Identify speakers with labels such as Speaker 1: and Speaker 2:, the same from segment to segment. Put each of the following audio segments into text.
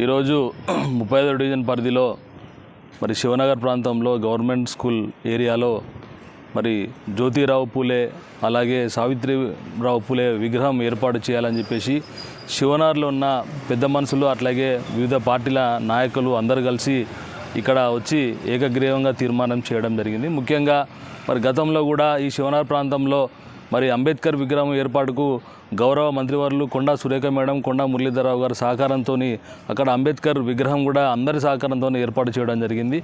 Speaker 1: ఈరోజు ముప్పై ఐదో డివిజన్ పరిధిలో మరి శివనగర్ ప్రాంతంలో గవర్నమెంట్ స్కూల్ ఏరియాలో మరి జ్యోతిరావు పూలే అలాగే సావిత్రిరావు పూలే విగ్రహం ఏర్పాటు చేయాలని చెప్పేసి శివనగర్లో ఉన్న పెద్ద మనుషులు అట్లాగే వివిధ పార్టీల నాయకులు అందరు కలిసి ఇక్కడ వచ్చి ఏకగ్రీవంగా తీర్మానం చేయడం జరిగింది. ముఖ్యంగా మరి గతంలో కూడా ఈ శివనగర్ ప్రాంతంలో మరి అంబేద్కర్ విగ్రహం ఏర్పాటుకు గౌరవ మంత్రివర్లు కొండా సురేఖ మేడం కొండా మురళీధరరావు గారి సహకారంతో అక్కడ అంబేద్కర్ విగ్రహం కూడా అందరి సహకారంతో ఏర్పాటు చేయడం జరిగింది.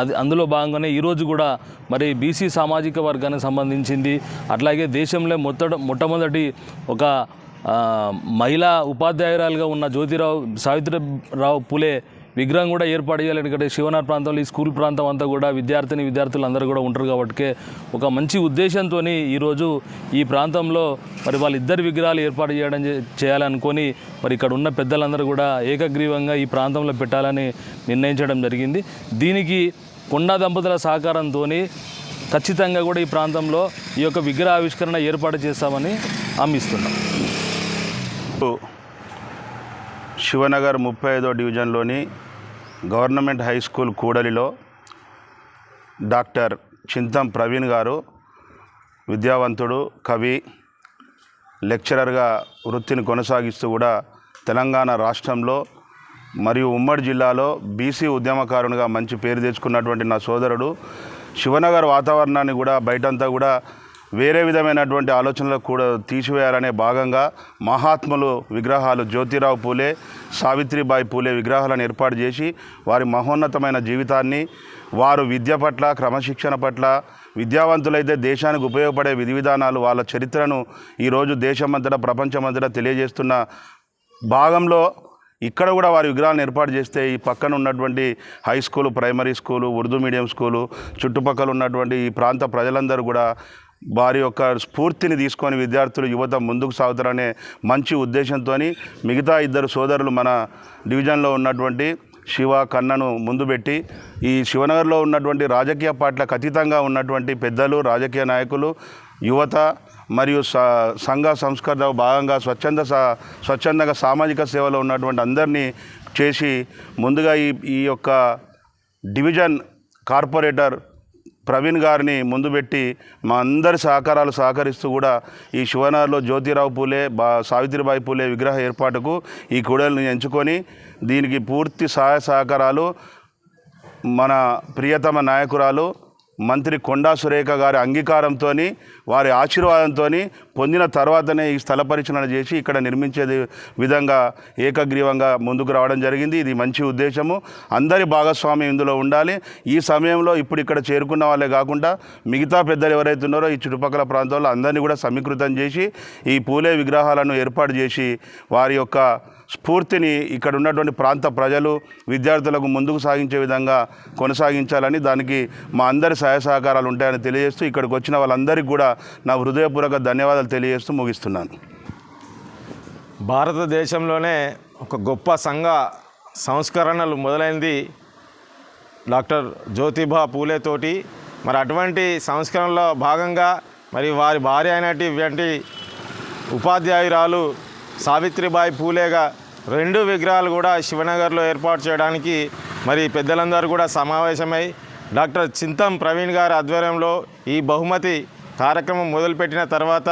Speaker 1: అది అందులో భాగంగానే ఈరోజు కూడా మరి బీసీ సామాజిక వర్గానికి సంబంధించింది. అట్లాగే దేశంలో మొట్ట మొట్టమొదటి ఒక మహిళా ఉపాధ్యాయురాలుగా ఉన్న జ్యోతిరావు సావిత్రిరావు పులే విగ్రహం కూడా ఏర్పాటు చేయాలి. ఎందుకంటే శివనాథ్ ప్రాంతంలో ఈ స్కూల్ ప్రాంతం అంతా కూడా విద్యార్థిని విద్యార్థులు అందరూ కూడా ఉంటారు కాబట్టి ఒక మంచి ఉద్దేశంతో ఈరోజు ఈ ప్రాంతంలో మరి వాళ్ళిద్దరి విగ్రహాలు ఏర్పాటు చేయడం చేయాలనుకొని మరి ఇక్కడ ఉన్న పెద్దలందరూ కూడా ఏకగ్రీవంగా ఈ ప్రాంతంలో పెట్టాలని నిర్ణయించడం జరిగింది. దీనికి కొండా దంపతుల సహకారంతో ఖచ్చితంగా కూడా ఈ ప్రాంతంలో ఈ యొక్క విగ్రహ ఆవిష్కరణ ఏర్పాటు చేస్తామని హామీస్తున్నాం
Speaker 2: శివనగర్ ముప్పై ఐదో డివిజన్లోని గవర్నమెంట్ హై స్కూల్ కూడలిలో డాక్టర్ చింతం ప్రవీణ్ గారు విద్యావంతుడు కవి లెక్చరర్గా వృత్తిని కొనసాగిస్తూ కూడా తెలంగాణ రాష్ట్రంలో మరియు ఉమ్మడి జిల్లాలో బీసీ ఉద్యమకారునిగా మంచి పేరు తెచ్చుకున్నటువంటి నా సోదరుడు. శివనగర్ వాతావరణాన్ని కూడా బయటంతా కూడా వేరే విధమైనటువంటి ఆలోచనలకు కూడా తీసివేయాలనే భాగంగా మహాత్ములు విగ్రహాలు జ్యోతిరావు పూలే సావిత్రిబాయి పూలే విగ్రహాలను ఏర్పాటు చేసి వారి మహోన్నతమైన జీవితాన్ని వారు విద్య పట్ల క్రమశిక్షణ పట్ల విద్యావంతులైతే దేశానికి ఉపయోగపడే విధి విధానాలు వాళ్ళ చరిత్రను ఈరోజు దేశమంతటా ప్రపంచమంతటా తెలియజేస్తున్న భాగంలో ఇక్కడ కూడా వారి విగ్రహాలను ఏర్పాటు చేస్తే ఈ పక్కన ఉన్నటువంటి high school primary school Urdu medium school చుట్టుపక్కల ఉన్నటువంటి ఈ ప్రాంత ప్రజలందరూ కూడా వారి యొక్క స్ఫూర్తిని తీసుకొని విద్యార్థులు యువత ముందుకు సాగుతారనే మంచి ఉద్దేశంతో మిగతా ఇద్దరు సోదరులు మన డివిజన్లో ఉన్నటువంటి శివ కన్నను ముందు పెట్టి ఈ శివనగర్లో ఉన్నటువంటి రాజకీయ పార్టీలకు అతీతంగా ఉన్నటువంటి పెద్దలు రాజకీయ నాయకులు యువత మరియు స సంఘ సంస్కరణ భాగంగా స్వచ్ఛంద స- స్వచ్ఛందంగా సామాజిక సేవలో ఉన్నటువంటి అందరినీ చేసి ముందుగా ఈ ఈ యొక్క డివిజన్ కార్పొరేటర్ ప్రవీణ్ గారిని ముందు పెట్టి మా అందరి సహకారాలు సహకరిస్తూ కూడా ఈ శివనగర్లో జ్యోతిరావు పూలే బా సావిత్రిబాయి పూలే విగ్రహ ఏర్పాటుకు ఈ కూడలిని ఎంచుకొని దీనికి పూర్తి సహాయ సహకారాలు మన ప్రియతమ నాయకురాలు మంత్రి కొండా సురేఖ గారి అంగీకారంతో వారి ఆశీర్వాదంతో పొందిన తర్వాతనే ఈ స్థల పరిశీలన చేసి ఇక్కడ నిర్మించేది విధంగా ఏకగ్రీవంగా ముందుకు రావడం జరిగింది. ఇది మంచి ఉద్దేశము. అందరి భాగస్వామ్యం ఇందులో ఉండాలి. ఈ సమయంలో ఇప్పుడు ఇక్కడ చేరుకున్న వాళ్ళే కాకుండా మిగతా పెద్దలు ఎవరైతే ఉన్నారో ఈ చుట్టుపక్కల ప్రాంతాల్లో అందరినీ కూడా సమీకృతం చేసి ఈ పూలే విగ్రహాలను ఏర్పాటు చేసి వారి యొక్క స్ఫూర్తిని ఇక్కడ ఉన్నటువంటి ప్రాంత ప్రజలు విద్యార్థులకు ముందుకు సాగించే విధంగా కొనసాగించాలని దానికి మా అందరి సహాయ సహకారాలు ఉంటాయని తెలియజేస్తూ ఇక్కడికి వచ్చిన వాళ్ళందరికీ కూడా నా హృదయపూర్వక ధన్యవాదాలు తెలియజేస్తూ ముగిస్తున్నాను.
Speaker 3: భారతదేశంలోనే ఒక గొప్ప సంఘ సంస్కరణలు మొదలైంది. డాక్టర్ జ్యోతిబా పూలేతోటి మరి అటువంటి సంస్కరణలో భాగంగా మరి వారి భార్య అయినటువంటి ఉపాధ్యాయురాలు సావిత్రిబాయి పూలేగా రెండు విగ్రహాలు కూడా శివనగర్లో ఏర్పాటు చేయడానికి మరి పెద్దలందరూ కూడా సమావేశమై డాక్టర్ చింతం ప్రవీణ్ గారి ఆధ్వర్యంలో ఈ బహుమతి కార్యక్రమం మొదలుపెట్టిన తర్వాత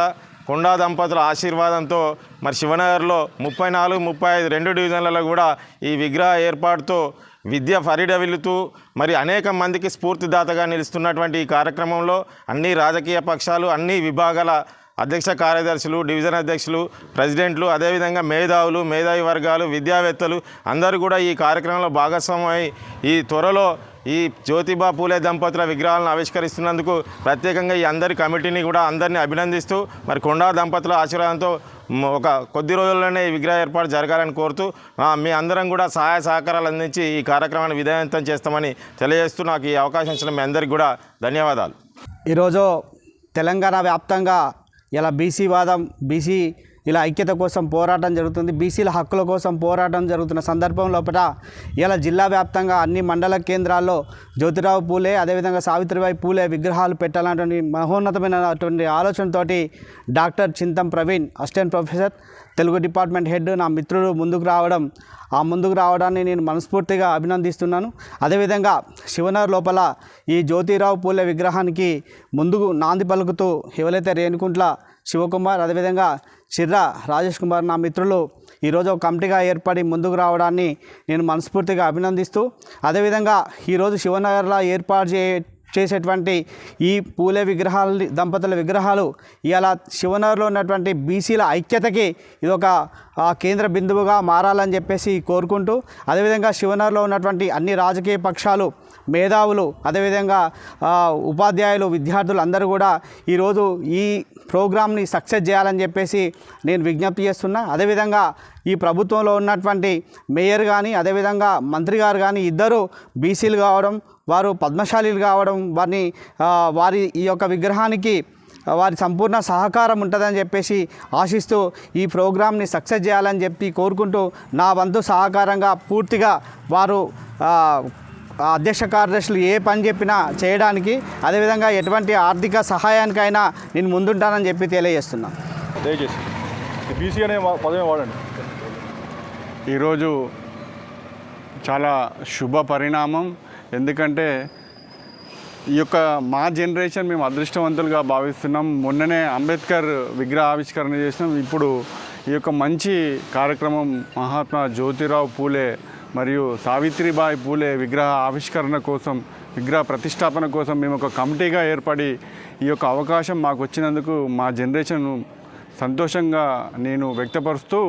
Speaker 3: కొండా దంపతుల ఆశీర్వాదంతో మరి శివనగర్లో ముప్పై నాలుగు ముప్పై ఐదు రెండు డివిజన్లలో కూడా ఈ విగ్రహ ఏర్పాటుతో విద్య ఫరిడవిల్లుతూ మరి అనేక మందికి స్ఫూర్తిదాతగా నిలుస్తున్నటువంటి ఈ కార్యక్రమంలో అన్ని రాజకీయ పక్షాలు అన్ని విభాగాల అధ్యక్ష కార్యదర్శులు డివిజన్ అధ్యక్షులు ప్రెసిడెంట్లు అదేవిధంగా మేధావులు మేధావి వర్గాలు విద్యావేత్తలు అందరూ కూడా ఈ కార్యక్రమంలో భాగస్వామై ఈ త్వరలో ఈ జ్యోతిబా పూలే దంపతుల విగ్రహాలను ఆవిష్కరిస్తున్నందుకు ప్రత్యేకంగా ఈ అందరి కమిటీని కూడా అందరినీ అభినందిస్తూ మరి కొండా దంపతుల ఆశీర్వాదంతో ఒక కొద్ది రోజుల్లోనే ఈ విగ్రహ ఏర్పాటు జరగాలని కోరుతూ మీ అందరం కూడా సహాయ సహకారాలు అందించి ఈ కార్యక్రమాన్ని విజయవంతం చేస్తామని తెలియజేస్తూ నాకు ఈ అవకాశం ఇచ్చిన మీ అందరికీ కూడా ధన్యవాదాలు.
Speaker 4: ఈరోజు తెలంగాణ వ్యాప్తంగా ఇలా బీసీ వాదం బీసీ ఇలా ఐక్యత కోసం పోరాటం జరుగుతుంది బీసీల హక్కుల కోసం పోరాటం జరుగుతున్న సందర్భం లోపల ఇలా జిల్లా వ్యాప్తంగా అన్ని మండల కేంద్రాల్లో జ్యోతిరావు పూలే అదేవిధంగా సావిత్రిబాయి పూలే విగ్రహాలు పెట్టాలన్నటువంటి మహోన్నతమైనటువంటి ఆలోచనతోటి doctor Chintam Praveen assistant professor Telugu department head నా మిత్రుడు ముందుకు రావడం ఆ ముందుకు రావడాన్ని నేను మనస్ఫూర్తిగా అభినందిస్తున్నాను. అదేవిధంగా శివనగర్ లోపల ఈ జ్యోతిరావు పూలే విగ్రహానికి ముందుకు నాంది పలుకుతూ ఎవరైతే రేణుకుంట్ల శివకుమార్ అదేవిధంగా చిర్ర రాజేష్ కుమార్ నా మిత్రులు ఈరోజు ఒక కమిటీగా ఏర్పడి ముందుకు రావడాన్ని నేను మనస్ఫూర్తిగా అభినందిస్తూ అదేవిధంగా ఈరోజు శివనగర్లో ఏర్పాటు చే చేసేటువంటి ఈ పూలే విగ్రహాలు దంపతుల విగ్రహాలు ఇలా శివనగర్లో ఉన్నటువంటి బీసీల ఐక్యతకి ఇది ఒక కేంద్ర బిందువుగా మారాలని చెప్పేసి కోరుకుంటూ అదేవిధంగా శివనగర్లో ఉన్నటువంటి అన్ని రాజకీయ పక్షాలు మేధావులు అదేవిధంగా ఉపాధ్యాయులు విద్యార్థులు అందరూ కూడా ఈరోజు ఈ ప్రోగ్రామ్ని సక్సెస్ చేయాలని చెప్పేసి నేను విజ్ఞప్తి చేస్తున్నా. అదేవిధంగా ఈ ప్రభుత్వంలో ఉన్నటువంటి మేయర్ కానీ అదేవిధంగా మంత్రి గారు కానీ ఇద్దరు బీసీలు కావడం వారు పద్మశాలీలు కావడం వారిని వారి ఈ యొక్క విగ్రహానికి వారి సంపూర్ణ సహకారం ఉంటుందని చెప్పేసి ఆశిస్తూ ఈ ప్రోగ్రామ్ని సక్సెస్ చేయాలని చెప్పి కోరుకుంటూ నా వంతు సహకారంగా పూర్తిగా వారు అధ్యక్ష కార్యదర్శులు ఏ పని చెప్పినా చేయడానికి అదేవిధంగా ఎటువంటి ఆర్థిక సహాయానికైనా నేను ముందుంటానని చెప్పి తెలియజేస్తున్నా
Speaker 5: దయచేసి బీసీ అనే పదమే వాడండి.
Speaker 6: ఈరోజు చాలా శుభ పరిణామం. ఎందుకంటే ఈ యొక్క మా జనరేషన్ మేము అదృష్టవంతులుగా భావిస్తున్నాం. మొన్ననే అంబేద్కర్ విగ్రహ ఆవిష్కరణ చేసినాం. ఇప్పుడు ఈ యొక్క మంచి కార్యక్రమం మహాత్మా జ్యోతిరావు పూలే మరియు సావిత్రిబాయి పూలే విగ్రహ ఆవిష్కరణ కోసం విగ్రహ ప్రతిష్టాపన కోసం మేము ఒక కమిటీగా ఏర్పడి ఈ యొక్క అవకాశం మాకు వచ్చినందుకు మా జనరేషన్ సంతోషంగా నేను వ్యక్తపరుస్తూ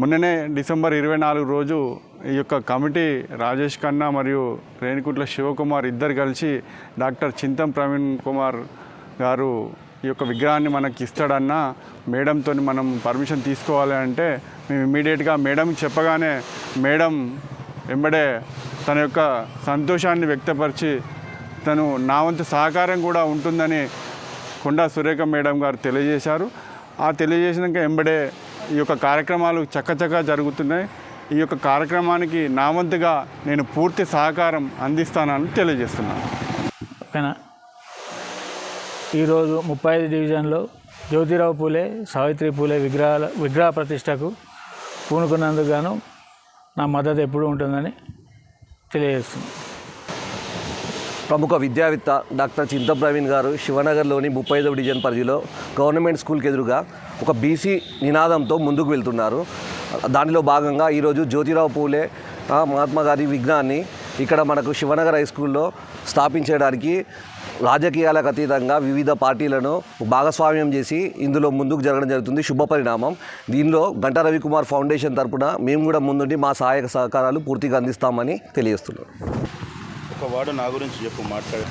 Speaker 6: మొన్ననే డిసెంబర్ ఇరవై నాలుగు రోజు ఈ యొక్క కమిటీ రాజేష్ ఖన్నా మరియు రేణుకుంట్ల శివకుమార్ ఇద్దరు కలిసి డాక్టర్ చింతం ప్రవీణ్ కుమార్ గారు ఈ యొక్క విగ్రహాన్ని మనకి ఇస్తాడన్న మేడంతో మనం పర్మిషన్ తీసుకోవాలి అంటే మేము ఇమీడియట్గా మేడం చెప్పగానే మేడం వెంబడే తన యొక్క సంతోషాన్ని వ్యక్తపరిచి తను నా వంతు సహకారం కూడా ఉంటుందని కొండా సురేఖ మేడం గారు తెలియజేశారు. ఆ తెలియజేసినాక వెంబడే ఈ యొక్క కార్యక్రమాలు చక్కచక్క జరుగుతున్నాయి. ఈ యొక్క కార్యక్రమానికి నా వంతుగా నేను పూర్తి సహకారం అందిస్తానని తెలియజేస్తున్నాను.
Speaker 7: ఓకేనా? ఈరోజు ముప్పై ఐదు డివిజన్లో జ్యోతిరావు పూలే సావిత్రి పూలే విగ్రహాల విగ్రహ ప్రతిష్టకు పూనుకున్నందుకు గాను నా మద్దతు ఎప్పుడూ ఉంటుందని తెలియజేస్తుంది
Speaker 8: ప్రముఖ విద్యావేత్త డాక్టర్ చింత ప్రవీణ్ గారు శివనగర్లోని ముప్పై ఐదవ డివిజన్ పరిధిలో గవర్నమెంట్ స్కూల్కి ఎదురుగా ఒక బీసీ నినాదంతో ముందుకు వెళ్తున్నారు. దానిలో భాగంగా ఈరోజు జ్యోతిరావు పూలే ఆ, మహాత్మా గాంధీ విగ్రహాన్ని ఇక్కడ మనకు శివనగర్ హై స్కూల్లో స్థాపించడానికి రాజకీయాలకు అతీతంగా వివిధ పార్టీలను భాగస్వామ్యం చేసి ఇందులో ముందుకు జరగడం జరుగుతుంది. శుభ పరిణామం. దీనిలో గంటా రవికుమార్ ఫౌండేషన్ తరపున మేము కూడా ముందుండి మా సహాయక సహకారాలు పూర్తిగా అందిస్తామని తెలియజేస్తున్నాం.
Speaker 2: ఒక వాడు నా గురించి చెప్పు మాట్లాడు.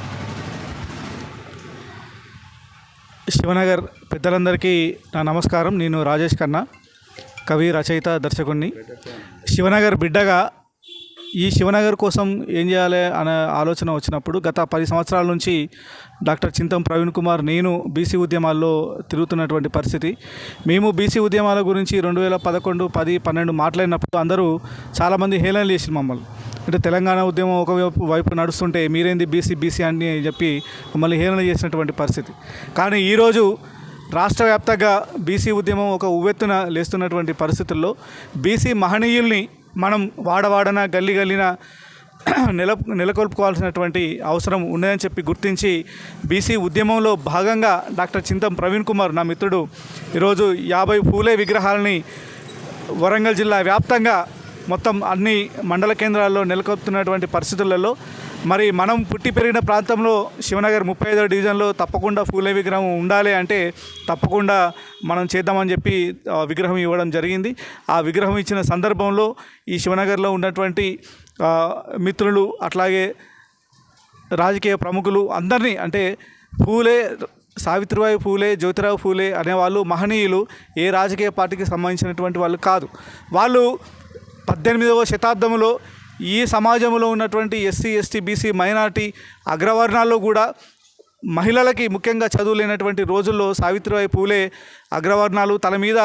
Speaker 9: శివనగర్ పెద్దలందరికీ నా నమస్కారం. నేను రాజేష్ ఖన్నా. కవి రచయిత దర్శకుడిని శివనగర్ బిడ్డగా ఈ శివనగర్ కోసం ఏం చేయాలి అనే ఆలోచన వచ్చినప్పుడు గత పది సంవత్సరాల నుంచి డాక్టర్ చింతం ప్రవీణ్ కుమార్ నేను బీసీ ఉద్యమాల్లో తిరుగుతున్నటువంటి పరిస్థితి. మేము బీసీ ఉద్యమాల గురించి రెండు వేల పదకొండు పది పన్నెండు మాట్లాడినప్పుడు అందరూ చాలామంది హేళన చేసి మమ్మల్ని. అంటే తెలంగాణ ఉద్యమం ఒకవైపు వైపు నడుస్తుంటే మీరేంది బీసీ బీసీ అని చెప్పి మమ్మల్ని హేళన చేసినటువంటి పరిస్థితి. కానీ ఈరోజు రాష్ట్ర వ్యాప్తంగా బీసీ ఉద్యమం ఒక ఉవ్వెత్తున లేస్తున్నటువంటి పరిస్థితుల్లో బీసీ మహనీయుల్ని మనం వాడవాడన గల్లి గల్లిన నెల నెలకొల్పుకోవాల్సినటువంటి అవసరం ఉన్నదని చెప్పి గుర్తించి బీసీ ఉద్యమంలో భాగంగా డాక్టర్ చింతం ప్రవీణ్ కుమార్ నా మిత్రుడు ఈరోజు యాభై పూలే విగ్రహాలని వరంగల్ జిల్లా వ్యాప్తంగా మొత్తం అన్ని మండల కేంద్రాల్లో నెలకొల్పుతున్నటువంటి పరిస్థితులలో మరి మనం పుట్టి పెరిగిన ప్రాంతంలో శివనగర్ ముప్పై ఐదో డివిజన్లో తప్పకుండా పూలే విగ్రహం ఉండాలి అంటే తప్పకుండా మనం చేద్దామని చెప్పి విగ్రహం ఇవ్వడం జరిగింది. ఆ విగ్రహం ఇచ్చిన సందర్భంలో ఈ శివనగర్లో ఉన్నటువంటి మిత్రులు అట్లాగే రాజకీయ ప్రముఖులు అందరినీ అంటే పూలే సావిత్రిబాయి పూలే జ్యోతిరావు పూలే అనేవాళ్ళు మహనీయులు ఏ రాజకీయ పార్టీకి సంబంధించినటువంటి వాళ్ళు కాదు. వాళ్ళు పద్దెనిమిదవ శతాబ్దంలో ఈ సమాజంలో ఉన్నటువంటి ఎస్సీ ఎస్టీ బీసీ మైనార్టీ అగ్రవర్ణాల్లో కూడా మహిళలకి ముఖ్యంగా చదువు లేనటువంటి రోజుల్లో సావిత్రిబాయి పూలే అగ్రవర్ణాలు తల మీద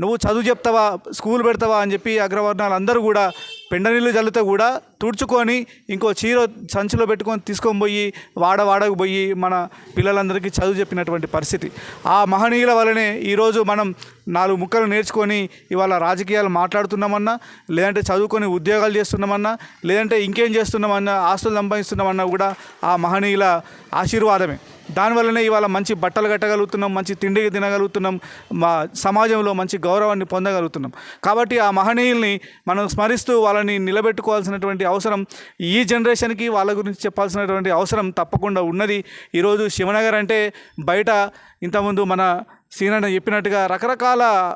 Speaker 9: నువ్వు చదువు చెప్తావా స్కూల్ పెడతావా? అని చెప్పి అగ్రవర్ణాలు అందరూ కూడా పెండనీళ్ళు చల్లితే కూడా తుడుచుకొని ఇంకో చీర సంచిలో పెట్టుకొని తీసుకొని పోయి వాడ వాడకు పోయి మన పిల్లలందరికీ చదువు చెప్పినటువంటి పరిస్థితి. ఆ మహనీయుల వలనే ఈరోజు మనం నాలుగు ముక్కలు నేర్చుకొని ఇవాళ రాజకీయాలు మాట్లాడుతున్నామన్నా లేదంటే చదువుకొని ఉద్యోగాలు చేస్తున్నామన్నా లేదంటే ఇంకేం చేస్తున్నామన్నా ఆస్తులు సంపాదిస్తున్నామన్నా కూడా ఆ మహనీయుల ఆశీర్వాదమే. దానివల్లనే ఇవాళ మంచి బట్టలు కట్టగలుగుతున్నాం మంచి తిండి తినగలుగుతున్నాం మా సమాజంలో మంచి గౌరవాన్ని పొందగలుగుతున్నాం. కాబట్టి ఆ మహనీయుల్ని మనం స్మరిస్తూ వాళ్ళని నిలబెట్టుకోవాల్సినటువంటి అవసరం ఈ జనరేషన్కి వాళ్ళ గురించి చెప్పాల్సినటువంటి అవసరం తప్పకుండా ఉన్నది. ఈరోజు శివనగర్ అంటే బయట ఇంతకుముందు మన సీనన్న చెప్పినట్టుగా రకరకాల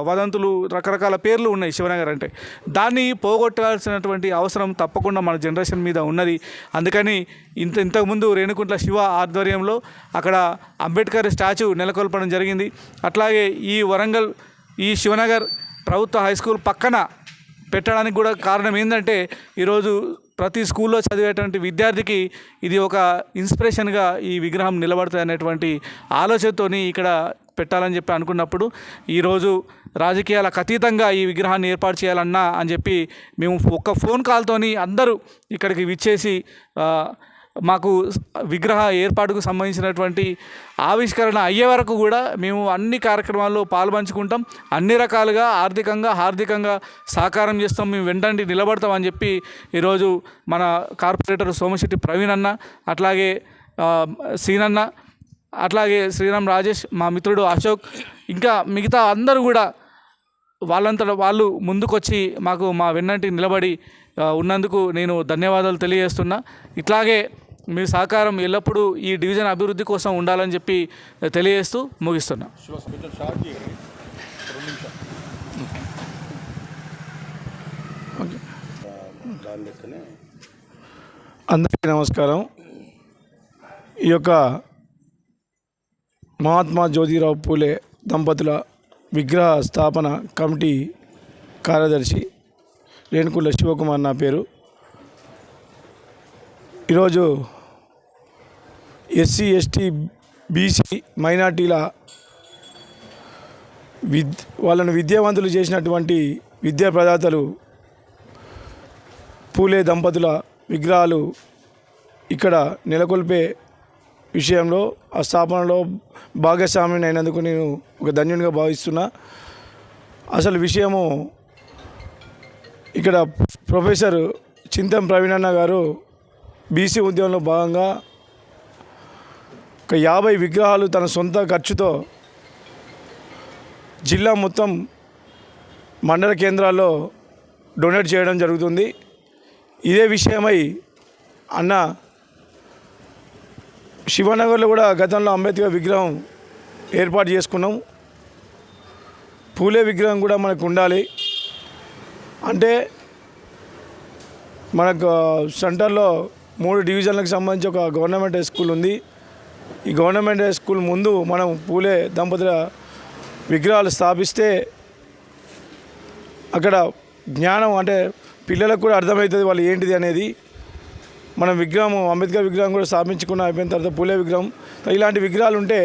Speaker 9: వదంతులు రకరకాల పేర్లు ఉన్నాయి శివనగర్ అంటే. దాన్ని పోగొట్టాల్సినటువంటి అవసరం తప్పకుండా మన జనరేషన్ మీద ఉన్నది. అందుకని ఇంత ఇంతకుముందు రేణుకుంట్ల శివ ఆధ్వర్యంలో అక్కడ అంబేద్కర్ స్టాచ్యూ నెలకొల్పడం జరిగింది. అట్లాగే ఈ వరంగల్ ఈ శివనగర్ ప్రభుత్వ హై స్కూల్ పక్కన పెట్టడానికి కూడా కారణం ఏంటంటే ఈరోజు ప్రతి స్కూల్లో చదివేటువంటి విద్యార్థికి ఇది ఒక ఇన్స్పిరేషన్గా ఈ విగ్రహం నిలబడుతుంది అనేటువంటి ఆలోచనతోని ఇక్కడ పెట్టాలని చెప్పి అనుకున్నప్పుడు ఈరోజు రాజకీయాలకు అతీతంగా ఈ విగ్రహాన్ని ఏర్పాటు చేయాలన్నా అని చెప్పి మేము ఒక్క ఫోన్ కాల్తోని అందరూ ఇక్కడికి విచ్చేసి మాకు విగ్రహ ఏర్పాటుకు సంబంధించినటువంటి ఆవిష్కరణ అయ్యే వరకు కూడా మేము అన్ని కార్యక్రమాల్లో పాల్పంచుకుంటాం. అన్ని రకాలుగా ఆర్థికంగా హార్దికంగా సహకారం చేస్తాం. మేము వెంటండి నిలబడతాం అని చెప్పి ఈరోజు మన కార్పొరేటర్ సోమశెట్టి ప్రవీణ్ అన్న అట్లాగే సీనన్న అట్లాగే శ్రీరామ్ రాజేష్ మా మిత్రుడు అశోక్ ఇంకా మిగతా అందరూ కూడా వాళ్ళంతట వాళ్ళు ముందుకొచ్చి మాకు మా వెన్నంటి నిలబడి ఉన్నందుకు నేను ధన్యవాదాలు తెలియజేస్తున్నా. ఇట్లాగే మీ సహకారం ఎల్లప్పుడూ ఈ డివిజన్ అభివృద్ధి కోసం ఉండాలని చెప్పి తెలియజేస్తూ ముగిస్తున్నా.
Speaker 10: అందరికీ నమస్కారం. ఈ యొక్క మహాత్మా జ్యోతిరావు పూలే దంపతుల విగ్రహ స్థాపన కమిటీ కార్యదర్శి రేణుకుల శివకుమార్ నా పేరు. ఈరోజు ఎస్సీ ఎస్టీ బీసీ మైనార్టీల విద్ వాళ్ళను విద్యావంతులు చేసినటువంటి విద్యా ప్రదాతలు పూలే దంపతుల విగ్రహాలు ఇక్కడ నెలకొల్పే విషయంలో ఆ స్థాపనలో భాగస్వామిని అయినందుకు నేను ఒక ధన్యునిగా భావిస్తున్నా. అసలు విషయము ఇక్కడ ప్రొఫెసర్ చింతం ప్రవీణన్న గారు బీసీ ఉద్యమంలో భాగంగా ఒక యాభై విగ్రహాలు తన సొంత ఖర్చుతో జిల్లా మొత్తం మండల కేంద్రాల్లో డొనేట్ చేయడం జరుగుతుంది. ఇదే విషయమై అన్న శివనగర్లో కూడా గతంలో అంబేద్కర్ విగ్రహం ఏర్పాటు చేసుకున్నాం. పూలే విగ్రహం కూడా మనకు ఉండాలి. అంటే మనకు సెంటర్లో మూడు డివిజన్లకు సంబంధించి ఒక గవర్నమెంట్ హై స్కూల్ ఉంది. ఈ గవర్నమెంట్ హై స్కూల్ ముందు మనం పూలే దంపతుల విగ్రహాలు స్థాపిస్తే అక్కడ జ్ఞానం అంటే పిల్లలకు కూడా అర్థమవుతుంది వాళ్ళు ఏంటిది అనేది. మనం విగ్రహం అంబేద్కర్ విగ్రహం కూడా స్థాపించుకున్న అయిపోయిన తర్వాత పూలే విగ్రహం. ఇలాంటి విగ్రహాలు ఉంటే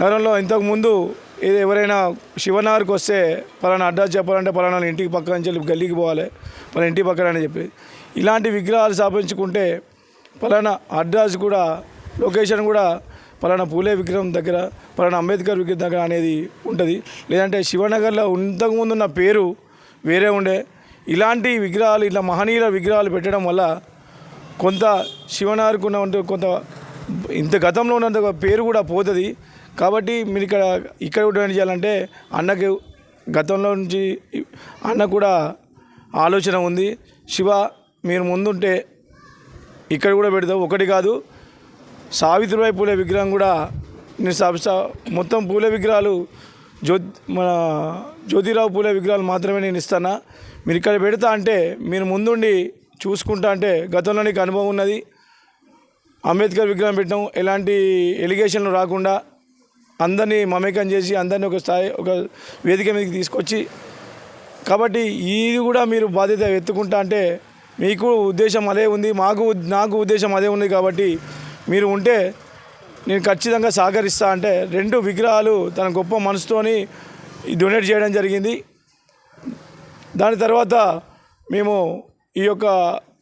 Speaker 10: నగరంలో ఇంతకుముందు ఏదో ఎవరైనా శివనగర్కి వస్తే పలానా అడ్రస్ చెప్పాలంటే పలానా ఇంటికి పక్కన నుంచి వెళ్ళి గల్లీకి పోవాలి పలానా ఇంటి పక్కన అని చెప్పి ఇలాంటి విగ్రహాలు స్థాపించుకుంటే పలానా అడ్రస్ కూడా లొకేషన్ కూడా పలానా పూలే విగ్రహం దగ్గర పలానా అంబేద్కర్ విగ్రహం దగ్గర అనేది ఉంటుంది. లేదంటే శివనగర్లో ఇంతకుముందు ఉన్న పేరు వేరే ఉండే. ఇలాంటి విగ్రహాలు ఇట్లా మహనీయుల విగ్రహాలు పెట్టడం వల్ల కొంత శివనగర్కు ఉన్న కొంత ఇంత గతంలో ఉన్నంత పేరు కూడా పోతుంది. కాబట్టి మీరు ఇక్కడ ఇక్కడ కూడా ఏం చేయాలంటే అన్నకి గతంలో నుంచి అన్న కూడా ఆలోచన ఉంది. శివ మీరు ముందుంటే ఇక్కడ కూడా పెడతావు ఒకటి కాదు. సావిత్రిబాయి పూలే విగ్రహం కూడా నేను మొత్తం పూలే విగ్రహాలు జ్యో మన జ్యోతిరావు పూలే విగ్రహాలు మాత్రమే నేను ఇస్తానా. మీరు ఇక్కడ పెడతా అంటే మీరు ముందుండి చూసుకుంటా అంటే గతంలో నీకు అనుభవం ఉన్నది. అంబేద్కర్ విగ్రహం పెట్టడం ఎలాంటి ఎలిగేషన్లు రాకుండా అందరినీ మమేకం చేసి అందరినీ ఒక స్థాయి ఒక వేదిక మీదకి తీసుకొచ్చి కాబట్టి ఇది కూడా మీరు బాధ్యత ఎత్తుకుంటా అంటే మీకు ఉద్దేశం అదే ఉంది. మాకు నాకు ఉద్దేశం అదే ఉంది కాబట్టి మీరు ఉంటే నేను ఖచ్చితంగా సహకరిస్తా అంటే రెండు విగ్రహాలు తన గొప్ప మనసుతోని డొనేట్ చేయడం జరిగింది. దాని తర్వాత మేము ఈ యొక్క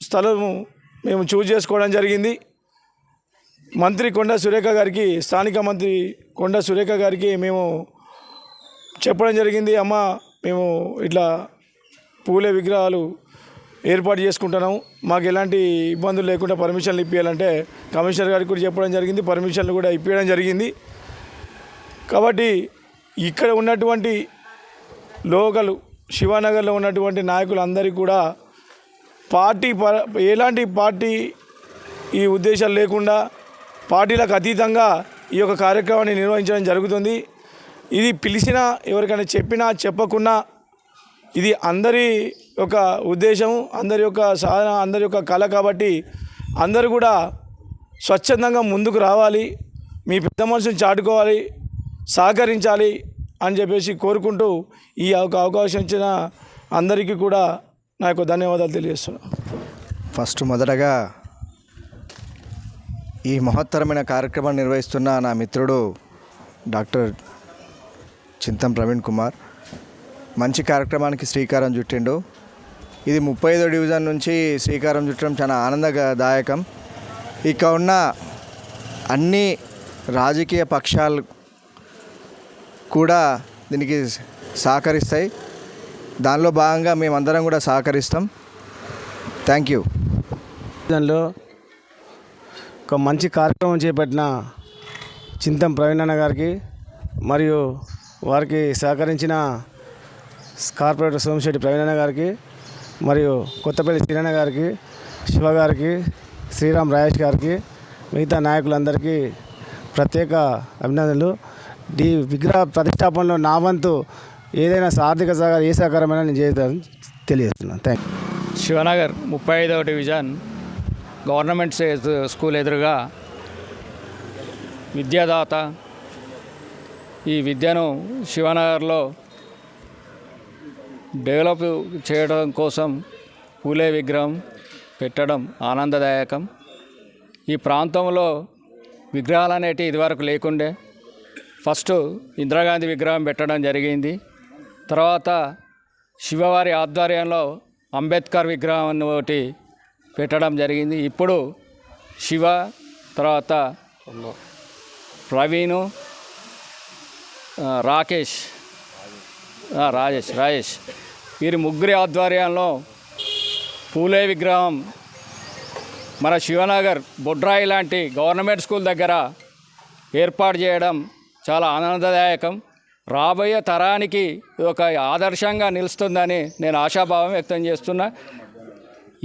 Speaker 10: స్థలము మేము చూజ్ చేసుకోవడం జరిగింది. మంత్రి కొండ సురేఖ గారికి స్థానిక మంత్రి కొండ సురేఖ గారికి మేము చెప్పడం జరిగింది. అమ్మ మేము ఇట్లా పూలే విగ్రహాలు ఏర్పాటు చేసుకుంటున్నాము. మాకు ఎలాంటి ఇబ్బందులు లేకుండా పర్మిషన్లు ఇప్పించాలంటే కమిషనర్ గారికి కూడా చెప్పడం జరిగింది పర్మిషన్లు కూడా ఇప్పించడం జరిగింది. కాబట్టి ఇక్కడ ఉన్నటువంటి లోకలు శివానగర్లో ఉన్నటువంటి నాయకులందరికీ కూడా పార్టీ పర ఎలాంటి పార్టీ ఈ ఉద్దేశాలు లేకుండా పార్టీలకు అతీతంగా ఈ యొక్క కార్యక్రమాన్ని నిర్వహించడం జరుగుతుంది. ఇది పిలిచినా ఎవరికైనా చెప్పినా చెప్పకున్నా ఇది అందరి యొక్క ఉద్దేశం అందరి యొక్క సాధన అందరి యొక్క కళ కాబట్టి అందరూ కూడా స్వచ్ఛందంగా ముందుకు రావాలి. మీ పెద్ద మనసుని చాటుకోవాలి సహకరించాలి అని చెప్పేసి కోరుకుంటూ ఈ యొక్క అవకాశం ఇచ్చిన అందరికీ కూడా నా యొక్క ధన్యవాదాలు తెలియజేస్తున్నాను.
Speaker 11: ఫస్ట్ మొదటగా ఈ మహత్తరమైన కార్యక్రమాన్ని నిర్వహిస్తున్న నా మిత్రుడు డాక్టర్ చింతం ప్రవీణ్ కుమార్. మంచి కార్యక్రమానికి శ్రీకారం చుట్టిండు. ఇది ముప్పై ఐదో డివిజన్ నుంచి శ్రీకారం చుట్టడం చాలా ఆనందదాయకం. ఇక ఉన్న అన్ని రాజకీయ పక్షాలు కూడా దీనికి సహకరిస్తాయి. దానిలో భాగంగా మేమందరం కూడా సహకరిస్తాం. Thank you.
Speaker 12: దానిలో ఒక మంచి కార్యక్రమం చేపట్టిన చింతం ప్రవీణ్ అన్న గారికి మరియు వారికి సహకరించిన కార్పొరేటర్ సోమశెట్టి ప్రవీణ్ అన్న గారికి మరియు కొత్తపల్లి శ్రీరణ గారికి శివ గారికి శ్రీరామ్ రాజేష్ గారికి మిగతా నాయకులందరికీ ప్రత్యేక అభినందనలు. ఈ విగ్రహ ప్రతిష్టాపనలో నా వంతు ఏదైనా ఆర్థిక సహకారం ఏ సహకారమైనా నేను తెలియజేస్తున్నాను. థ్యాంక్ యూ
Speaker 7: శివనగర్ ముప్పై ఐదవ డివిజన్ గవర్నమెంట్ స్కూల్ ఎదురుగా విద్యాదాత ఈ విద్యను శివనగర్లో డెవలప్ చేయడం కోసం పూలే విగ్రహం పెట్టడం ఆనందదాయకం. ఈ ప్రాంతంలో విగ్రహాలు అనేటివి ఇదివరకు లేకుండే. ఫస్ట్ ఇందిరాగాంధీ విగ్రహం పెట్టడం జరిగింది. తర్వాత శివవారి ఆధ్వర్యంలో అంబేద్కర్ విగ్రహం ఒకటి పెట్టడం జరిగింది. ఇప్పుడు శివ తర్వాత ప్రవీణు రాకేష్ రాజేష్ రాజేష్. వీరి ముగ్గురి ఆధ్వర్యంలో పూలే విగ్రహం మన శివనగర్ బొడ్రాయి లాంటి గవర్నమెంట్ స్కూల్ దగ్గర ఏర్పాటు చేయడం చాలా ఆనందదాయకం. రాబోయే తరానికి ఒక ఆదర్శంగా నిలుస్తుందని నేను ఆశాభావం వ్యక్తం చేస్తున్నా.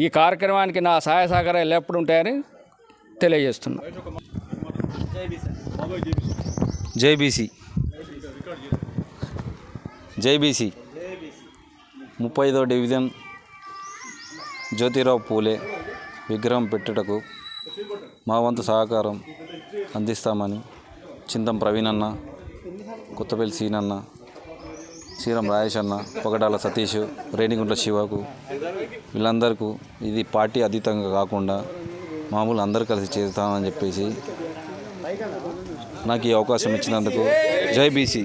Speaker 7: ఈ కార్యక్రమానికి నా సహాయ సహకారాలు ఎప్పుడు ఉంటాయని తెలియజేస్తున్నా.
Speaker 13: జైబీసీ జైబీసీ ముప్పై ఐదో డివిజన్ జ్యోతిరావు పూలే విగ్రహం పెట్టుటకు మా వంతు సహకారం అందిస్తామని చింతం ప్రవీణ్ అన్న కొత్తపల్లి సీనన్న శ్రీరామ్ రాజేష్ అన్న పొగడాల సతీష్ రేణిగుంట్ల శివకు వీళ్ళందరికీ ఇది పార్టీ అతీతంగా కాకుండా మామూలు అందరు కలిసి చేస్తామని చెప్పేసి నాకు ఈ అవకాశం ఇచ్చినందుకు జై బీసీ.